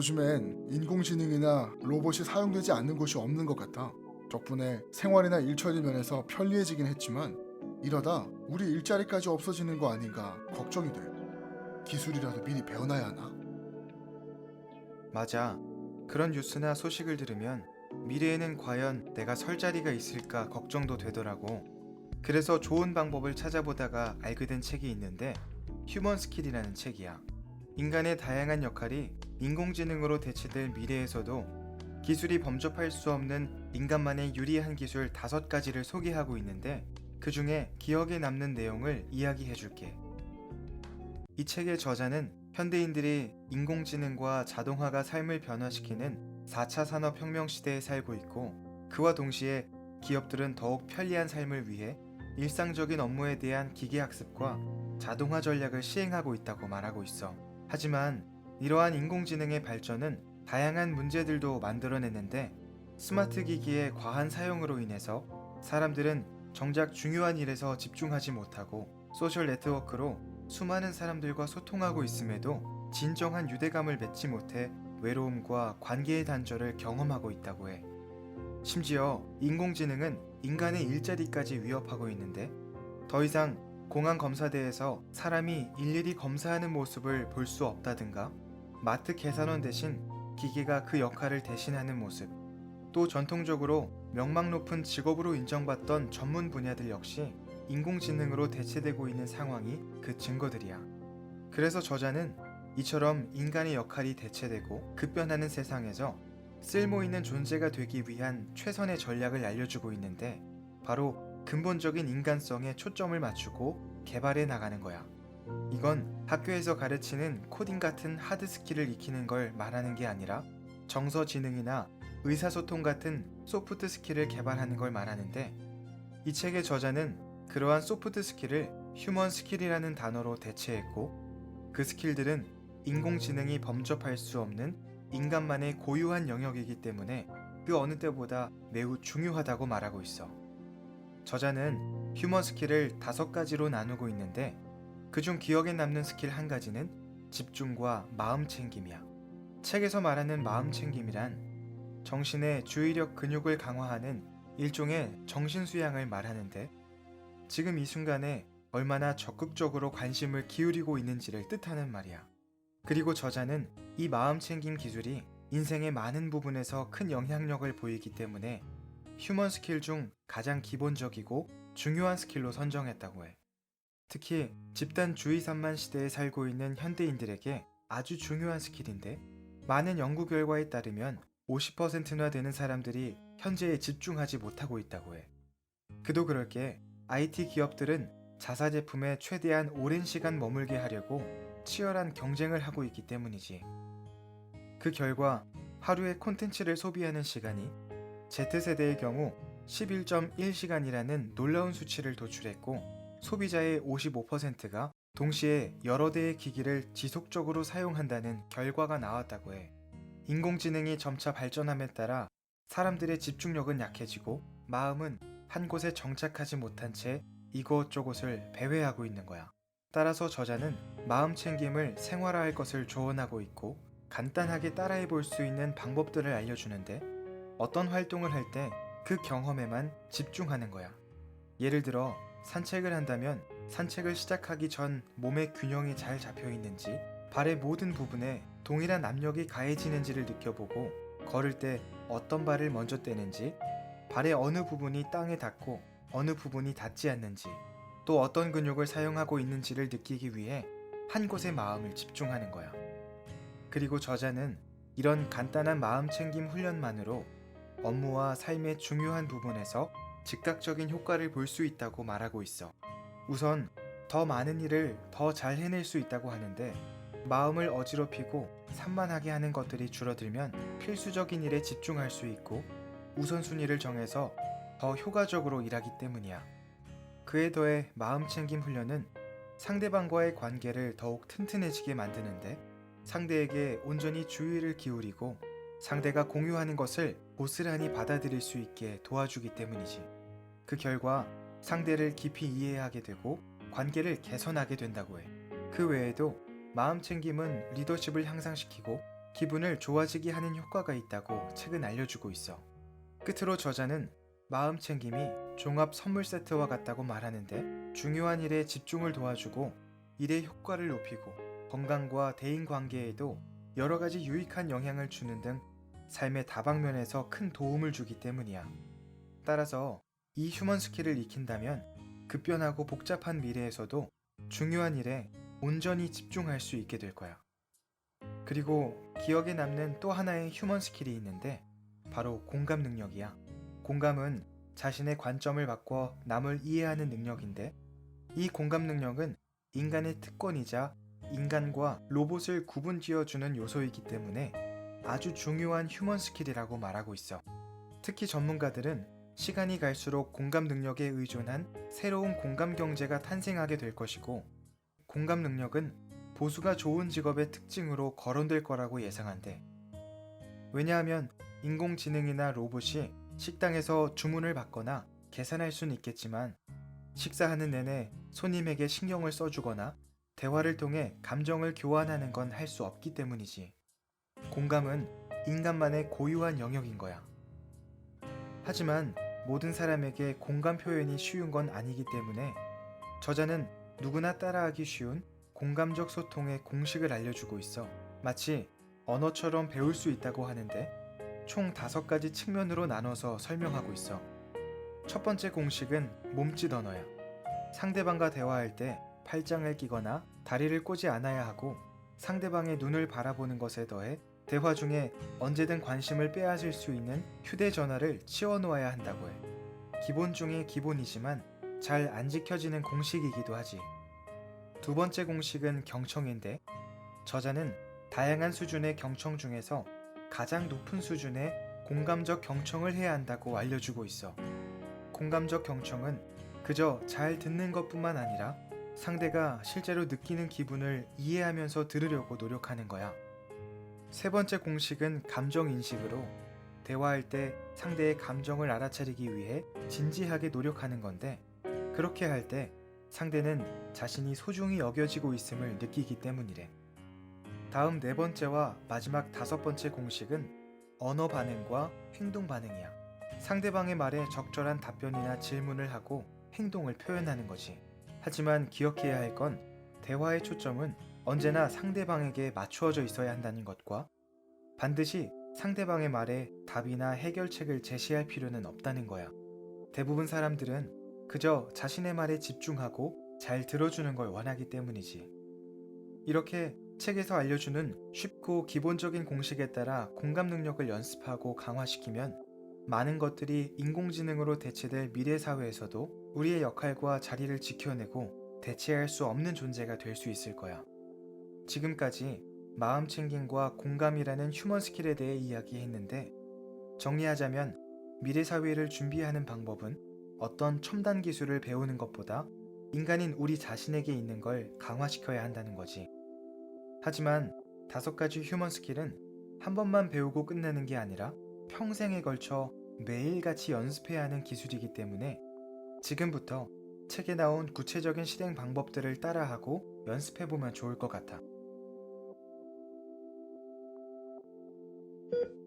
요즘엔 인공지능이나 로봇이 사용되지 않는 곳이 없는 것 같아. 덕분에 생활이나 일처리 면에서 편리해지긴 했지만 이러다 우리 일자리까지 없어지는 거 아닌가 걱정이 돼. 기술이라도 미리 배워놔야 하나? 맞아. 그런 뉴스나 소식을 들으면 미래에는 과연 내가 설 자리가 있을까 걱정도 되더라고. 그래서 좋은 방법을 찾아보다가 알게 된 책이 있는데 휴먼 스킬이라는 책이야. 인간의 다양한 역할이 인공지능으로 대체될 미래에서도 기술이 범접할 수 없는 인간만의 유리한 기술 다섯 가지를 소개하고 있는데 그 중에 기억에 남는 내용을 이야기해 줄게. 이 책의 저자는 현대인들이 인공지능과 자동화가 삶을 변화시키는 4차 산업혁명 시대에 살고 있고 그와 동시에 기업들은 더욱 편리한 삶을 위해 일상적인 업무에 대한 기계학습과 자동화 전략을 시행하고 있다고 말하고 있어. 하지만 이러한 인공지능의 발전은 다양한 문제들도 만들어내는데 스마트 기기의 과한 사용으로 인해서 사람들은 정작 중요한 일에서 집중하지 못하고 소셜 네트워크로 수많은 사람들과 소통하고 있음에도 진정한 유대감을 맺지 못해 외로움과 관계의 단절을 경험하고 있다고 해. 심지어 인공지능은 인간의 일자리까지 위협하고 있는데 더 이상 공항 검사대에서 사람이 일일이 검사하는 모습을 볼 수 없다든가 마트 계산원 대신 기계가 그 역할을 대신하는 모습 또 전통적으로 명망 높은 직업으로 인정받던 전문 분야들 역시 인공지능으로 대체되고 있는 상황이 그 증거들이야. 그래서 저자는 이처럼 인간의 역할이 대체되고 급변하는 세상에서 쓸모 있는 존재가 되기 위한 최선의 전략을 알려주고 있는데 바로 근본적인 인간성에 초점을 맞추고 개발해 나가는 거야. 이건 학교에서 가르치는 코딩 같은 하드 스킬을 익히는 걸 말하는 게 아니라 정서 지능이나 의사소통 같은 소프트 스킬을 개발하는 걸 말하는데 이 책의 저자는 그러한 소프트 스킬을 휴먼 스킬이라는 단어로 대체했고 그 스킬들은 인공지능이 범접할 수 없는 인간만의 고유한 영역이기 때문에 그 어느 때보다 매우 중요하다고 말하고 있어. 저자는 휴먼 스킬을 다섯 가지로 나누고 있는데 그중 기억에 남는 스킬 한 가지는 집중과 마음 챙김이야. 책에서 말하는 마음 챙김이란 정신의 주의력 근육을 강화하는 일종의 정신 수양을 말하는데 지금 이 순간에 얼마나 적극적으로 관심을 기울이고 있는지를 뜻하는 말이야. 그리고 저자는 이 마음 챙김 기술이 인생의 많은 부분에서 큰 영향력을 보이기 때문에 휴먼 스킬 중 가장 기본적이고 중요한 스킬로 선정했다고 해. 특히 집단 주의 산만 시대에 살고 있는 현대인들에게 아주 중요한 스킬인데 많은 연구 결과에 따르면 50%나 되는 사람들이 현재에 집중하지 못하고 있다고 해. 그도 그럴 게 IT 기업들은 자사 제품에 최대한 오랜 시간 머물게 하려고 치열한 경쟁을 하고 있기 때문이지. 그 결과 하루에 콘텐츠를 소비하는 시간이 Z세대의 경우 11.1시간이라는 놀라운 수치를 도출했고 소비자의 55%가 동시에 여러 대의 기기를 지속적으로 사용한다는 결과가 나왔다고 해. 인공지능이 점차 발전함에 따라 사람들의 집중력은 약해지고 마음은 한 곳에 정착하지 못한 채 이곳저곳을 배회하고 있는 거야. 따라서 저자는 마음 챙김을 생활화할 것을 조언하고 있고 간단하게 따라해 볼 수 있는 방법들을 알려주는데 어떤 활동을 할 때 그 경험에만 집중하는 거야. 예를 들어 산책을 한다면 산책을 시작하기 전 몸의 균형이 잘 잡혀 있는지 발의 모든 부분에 동일한 압력이 가해지는지를 느껴보고 걸을 때 어떤 발을 먼저 떼는지 발의 어느 부분이 땅에 닿고 어느 부분이 닿지 않는지 또 어떤 근육을 사용하고 있는지를 느끼기 위해 한 곳에 마음을 집중하는 거야. 그리고 저자는 이런 간단한 마음 챙김 훈련만으로 업무와 삶의 중요한 부분에서 즉각적인 효과를 볼 수 있다고 말하고 있어. 우선 더 많은 일을 더 잘 해낼 수 있다고 하는데 마음을 어지럽히고 산만하게 하는 것들이 줄어들면 필수적인 일에 집중할 수 있고 우선순위를 정해서 더 효과적으로 일하기 때문이야. 그에 더해 마음 챙김 훈련은 상대방과의 관계를 더욱 튼튼해지게 만드는데 상대에게 온전히 주의를 기울이고 상대가 공유하는 것을 고스란히 받아들일 수 있게 도와주기 때문이지. 그 결과 상대를 깊이 이해하게 되고 관계를 개선하게 된다고 해. 그 외에도 마음 챙김은 리더십을 향상시키고 기분을 좋아지게 하는 효과가 있다고 책은 알려주고 있어. 끝으로 저자는 마음 챙김이 종합 선물 세트와 같다고 말하는데 중요한 일에 집중을 도와주고 일의 효과를 높이고 건강과 대인 관계에도 여러 가지 유익한 영향을 주는 등 삶의 다방면에서 큰 도움을 주기 때문이야. 따라서 이 휴먼 스킬을 익힌다면 급변하고 복잡한 미래에서도 중요한 일에 온전히 집중할 수 있게 될 거야. 그리고 기억에 남는 또 하나의 휴먼 스킬이 있는데 바로 공감 능력이야. 공감은 자신의 관점을 바꿔 남을 이해하는 능력인데 이 공감 능력은 인간의 특권이자 인간과 로봇을 구분 지어주는 요소이기 때문에 아주 중요한 휴먼 스킬이라고 말하고 있어. 특히 전문가들은 시간이 갈수록 공감 능력에 의존한 새로운 공감 경제가 탄생하게 될 것이고 공감 능력은 보수가 좋은 직업의 특징으로 거론될 거라고 예상한대. 왜냐하면 인공지능이나 로봇이 식당에서 주문을 받거나 계산할 수는 있겠지만 식사하는 내내 손님에게 신경을 써주거나 대화를 통해 감정을 교환하는 건 할 수 없기 때문이지. 공감은 인간만의 고유한 영역인 거야. 하지만 모든 사람에게 공감 표현이 쉬운 건 아니기 때문에 저자는 누구나 따라하기 쉬운 공감적 소통의 공식을 알려주고 있어. 마치 언어처럼 배울 수 있다고 하는데 총 다섯 가지 측면으로 나눠서 설명하고 있어. 첫 번째 공식은 몸짓 언어야. 상대방과 대화할 때 팔짱을 끼거나 다리를 꼬지 않아야 하고 상대방의 눈을 바라보는 것에 더해 대화 중에 언제든 관심을 빼앗을 수 있는 휴대전화를 치워놓아야 한다고 해. 기본 중에 기본이지만 잘 안 지켜지는 공식이기도 하지. 두 번째 공식은 경청인데 저자는 다양한 수준의 경청 중에서 가장 높은 수준의 공감적 경청을 해야 한다고 알려주고 있어. 공감적 경청은 그저 잘 듣는 것뿐만 아니라 상대가 실제로 느끼는 기분을 이해하면서 들으려고 노력하는 거야. 세 번째 공식은 감정 인식으로 대화할 때 상대의 감정을 알아차리기 위해 진지하게 노력하는 건데 그렇게 할 때 상대는 자신이 소중히 여겨지고 있음을 느끼기 때문이래. 다음 네 번째와 마지막 다섯 번째 공식은 언어 반응과 행동 반응이야. 상대방의 말에 적절한 답변이나 질문을 하고 행동을 표현하는 거지. 하지만 기억해야 할 건 대화의 초점은 언제나 상대방에게 맞추어져 있어야 한다는 것과 반드시 상대방의 말에 답이나 해결책을 제시할 필요는 없다는 거야. 대부분 사람들은 그저 자신의 말에 집중하고 잘 들어주는 걸 원하기 때문이지. 이렇게 책에서 알려주는 쉽고 기본적인 공식에 따라 공감 능력을 연습하고 강화시키면 많은 것들이 인공지능으로 대체될 미래 사회에서도 우리의 역할과 자리를 지켜내고 대체할 수 없는 존재가 될 수 있을 거야. 지금까지 마음 챙김과 공감이라는 휴먼 스킬에 대해 이야기했는데 정리하자면 미래 사회를 준비하는 방법은 어떤 첨단 기술을 배우는 것보다 인간인 우리 자신에게 있는 걸 강화시켜야 한다는 거지. 하지만 다섯 가지 휴먼 스킬은 한 번만 배우고 끝내는 게 아니라 평생에 걸쳐 매일같이 연습해야 하는 기술이기 때문에 지금부터 책에 나온 구체적인 실행 방법들을 따라하고 연습해보면 좋을 것 같아. Ha